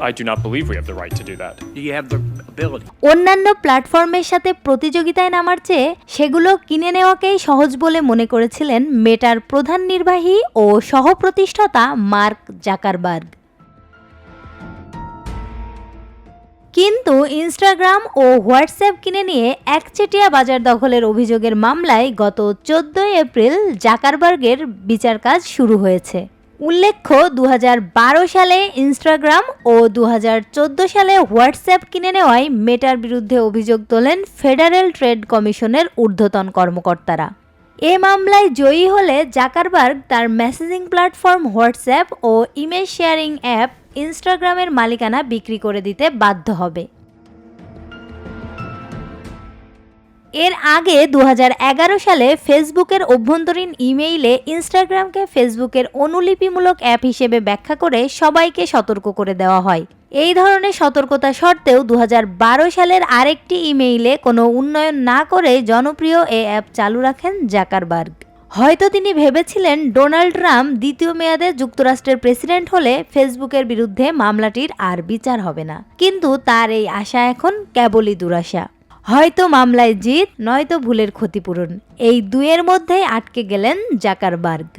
I do not believe we have the right to do that. Do you have the ability? অন্যান্য প্ল্যাটফর্মের সাথে প্রতিযোগিতায় নামার চেয়ে সেগুলো কিনে নেওয়াকেই সহজ বলে মনে করেছিলেন মেটার প্রধান নির্বাহী ও সহপ্রতিষ্ঠাতা মার্ক জাকারবার্গ কিন্তু ইনস্টাগ্রাম ও হোয়াটসঅ্যাপ কিনে নিয়ে একচেটিয়া বাজার দখলের অভিযোগের মামলায় গত চোদ্দই এপ্রিল জাকারবার্গের বিচার কাজ শুরু হয়েছে উল্লেখ্য দু হাজার বারো সালে ইনস্টাগ্রাম ও দু হাজার চোদ্দ সালে হোয়াটসঅ্যাপ কিনে নেওয়ায় মেটার বিরুদ্ধে অভিযোগ তোলেন ফেডারেল ট্রেড কমিশনের ঊর্ধ্বতন কর্মকর্তারা। এ মামলায় জয়ী হলে জাকারবার্গ তার মেসেজিং প্ল্যাটফর্ম হোয়াটসঅ্যাপ ও ইমেজ শেয়ারিং অ্যাপ ইনস্টাগ্রামের মালিকানা বিক্রি করে দিতে বাধ্য হবে। এর আগে দু হাজার এগারো সালে ফেসবুকের অভ্যন্তরীণ ইমেইলে ইনস্টাগ্রামকে ফেসবুকের অনুলিপিমূলক অ্যাপ হিসেবে ব্যাখ্যা করে সবাইকে সতর্ক করে দেওয়া হয়। এই ধরনের সতর্কতা সত্ত্বেও দু হাজার বারো সালের আরেকটি ইমেইলে কোনো উন্নয়ন না করে জনপ্রিয় এ অ্যাপ চালু রাখেন জাকারবার্গ। হয়তো তিনি ভেবেছিলেন ডোনাল্ড ট্রাম্প দ্বিতীয় মেয়াদে যুক্তরাষ্ট্রের প্রেসিডেন্ট হলে ফেসবুকের বিরুদ্ধে মামলাটির আর বিচার হবে না। কিন্তু তার এই আশা এখন কেবলই দুরাশা। হয়তো মামলায় জিত নয়তো ভুলের ক্ষতিপূরণ। এই দুয়ের মধ্যেই আটকে গেলেন জাকারবার্গ।